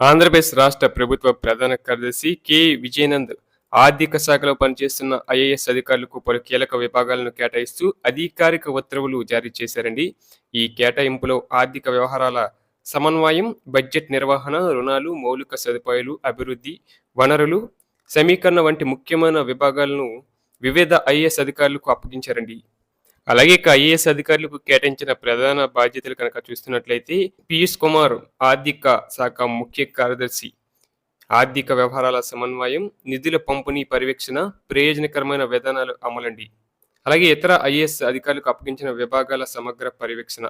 ఆంధ్రప్రదేశ్ రాష్ట్ర ప్రభుత్వ ప్రధాన కార్యదర్శి కె. విజయనంద్ ఆర్థిక శాఖలో పనిచేస్తున్న ఐఏఎస్ అధికారులకు పలు కీలక విభాగాలను కేటాయిస్తూ అధికారిక ఉత్తర్వులు జారీ చేశారండి. ఈ కేటాయింపులో ఆర్థిక వ్యవహారాల సమన్వయం బడ్జెట్ నిర్వహణ రుణాలు మౌలిక సదుపాయాలు అభివృద్ధి వనరులు సమీకరణ వంటి ముఖ్యమైన విభాగాలను వివిధ ఐఏఎస్ అధికారులకు అప్పగించారండి. అలాగే ఇక ఐఏఎస్ అధికారులకు కేటాయించిన ప్రధాన బాధ్యతలు కనుక చూస్తున్నట్లయితే పీయూష్ కుమార్ ఆర్థిక శాఖ ముఖ్య కార్యదర్శి. ఆర్థిక వ్యవహారాల సమన్వయం నిధుల పంపిణీ పర్యవేక్షణ ప్రయోజనకరమైన విధానాలు అమలండి. అలాగే ఇతర ఐఏఎస్ అధికారులకు అప్పగించిన విభాగాల సమగ్ర పర్యవేక్షణ.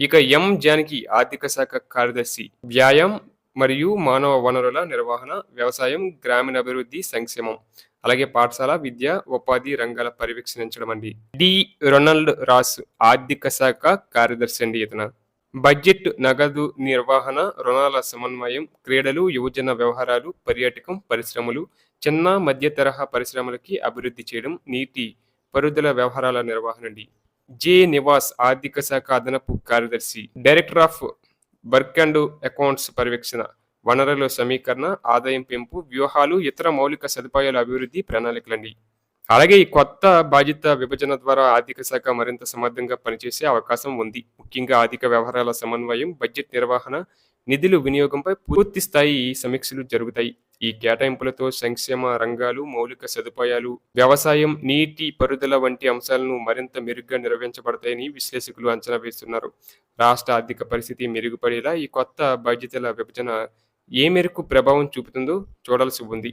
ఇక ఎం జానకి ఆర్థిక శాఖ కార్యదర్శి. వ్యాయాం మరియు మానవ వనరుల నిర్వహణ వ్యవసాయం గ్రామీణాభివృద్ధి సంక్షేమం. అలాగే పాఠశాల విద్య ఉపాధి రంగాల పర్యవేక్షించడం అండి. డి. రొనాల్డ్ రాస్ ఆర్థిక శాఖ కార్యదర్శి అండి ఇతను. బడ్జెట్ నగదు నిర్వహణ రుణాల సమన్వయం క్రీడలు యువజన వ్యవహారాలు పర్యాటకం పరిశ్రమలు చిన్న మధ్య తరహా పరిశ్రమలకి అభివృద్ధి చేయడం నీటి పరుదల వ్యవహారాల నిర్వహణ అండి. జే. నివాస్ ఆర్థిక శాఖ అదనపు కార్యదర్శి. Director of work and accounts పర్యవేక్షణ వనరుల సమీకరణ ఆదాయం పెంపు వ్యూహాలు ఇతర మౌలిక సదుపాయాల అభివృద్ధి ప్రణాళికలండి. అలాగే ఈ కొత్త బాధ్యత విభజన ద్వారా ఆర్థిక శాఖ మరింత సమర్థంగా పనిచేసే అవకాశం ఉంది. ముఖ్యంగా ఆర్థిక వ్యవహారాల సమన్వయం బడ్జెట్ నిర్వహణ నిధులు వినియోగంపై పూర్తి స్థాయి సమీక్షలు జరుగుతాయి. ఈ కేటాయింపులతో సంక్షేమ రంగాలు మౌలిక సదుపాయాలు వ్యవసాయం నీటి పరుదల వంటి అంశాలను మరింత మెరుగ్గా నిర్వహించబడతాయని విశ్లేషకులు అంచనా వేస్తున్నారు. రాష్ట్ర ఆర్థిక పరిస్థితి మెరుగుపడేలా ఈ కొత్త బాధ్యతల విభజన ఏ మేరకు ప్రభావం చూపుతుందో చూడాల్సి ఉంది.